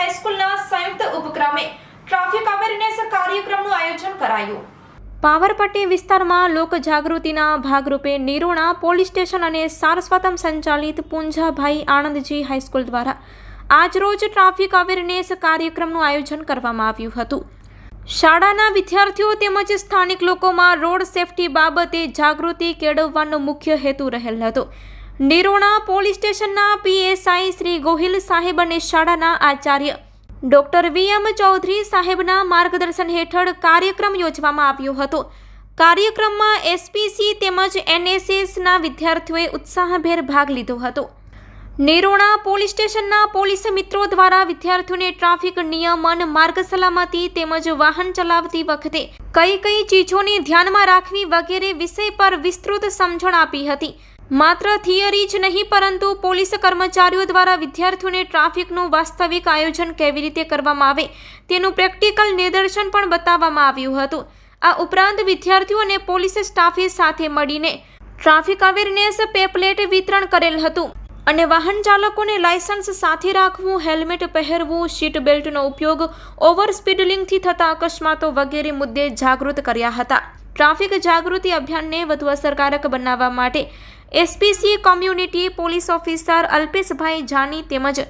હાઈસ્કૂલના સંયુક્ત ઉપક્રમે traffic awareness કાર્યક્રમનું આયોજન કરાયું. પાવરપટ્ટી વિસ્તારમાં લોકજાગૃતિના ભાગરૂપે નિરોણા પોલીસ સ્ટેશન અને સારસ્વતમ સંચાલિત પૂંજાભાઈ આણંદજી હાઈસ્કૂલ દ્વારા આજરોજ ટ્રાફિક અવેરનેસ કાર્યક્રમનું આયોજન કરવામાં આવ્યું હતું. શાળાના વિદ્યાર્થીઓ તેમજ સ્થાનિક લોકોમાં રોડ સેફટી બાબતે જાગૃતિ કેળવવાનો મુખ્ય હેતુ રહેલ હતો. નિરોણા પોલીસ સ્ટેશનના પીએસઆઈ શ્રી ગોહિલ સાહેબ અને શાળાના આચાર્ય ડોક્ટર વી એમ ચૌધરી સાહેબના માર્ગદર્શન હેઠળ કાર્યક્રમ યોજવામાં આવ્યો હતો. કાર્યક્રમમાં એસપીસી તેમજ એનએસએસના વિદ્યાર્થીઓએ ઉત્સાહભેર ભાગ લીધો હતો. નિરોણા પોલીસ સ્ટેશનના પોલીસ મિત્રો દ્વારા વિદ્યાર્થીઓને ટ્રાફિક નિયમન માર્ગ સલામતી તેમજ વાહન ચલાવતી વખતે કઈ કઈ ચીજોને ધ્યાનમાં રાખવી વગેરે વિષય પર વિસ્તૃત સમજણ આપી હતી. માત્ર થિયરી જ નહીં, પરંતુ પોલીસ કર્મચારીઓ દ્વારા વિદ્યાર્થીઓને ટ્રાફિકનું વાસ્તવિક આયોજન કેવી રીતે કરવામાં આવે તેનું પ્રેક્ટિકલ નિદર્શન પણ બતાવવામાં આવ્યું હતું. આ ઉપરાંત વિદ્યાર્થીઓ અને પોલીસ સ્ટાફે સાથે મળીને ટ્રાફિક અવેરનેસ પેપલેટ વિતરણ કરેલ હતું. અને વાહન ચાલકોને લાયસન્સ સાથે રાખવું, હેલ્મેટ પહેરવું, સીટ બેલ્ટનો ઉપયોગ ઓવર સ્પીડલિંગથી થતા અકસ્માતો વગેરે મુદ્દે જાગૃત કર્યા હતા. ટ્રાફિક જાગૃતિ અભિયાનને વધુ અસરકારક બનાવવા માટે એસપીસી કોમ્યુનિટી પોલીસ ઓફિસર અલ્પેશભાઈ જાની તેમજ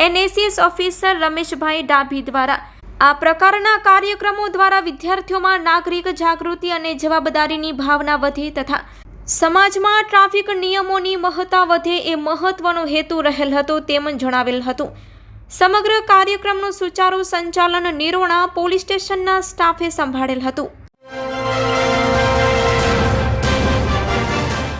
એનએસએસ ઓફિસર રમેશભાઈ ડાભી દ્વારા આ પ્રકારના કાર્યક્રમો દ્વારા વિદ્યાર્થીઓમાં નાગરિક જાગૃતિ અને જવાબદારીની ભાવના વધે તથા સમાજમાં ટ્રાફિક નિયમોની મહત્તા વધે એ મહત્વનો હેતુ રહેલ હતો તેમ જણાવેલ હતું. સમગ્ર કાર્યક્રમનું સુચારુ સંચાલન નિરોણા પોલીસ સ્ટેશનના સ્ટાફે સંભાળેલ હતું.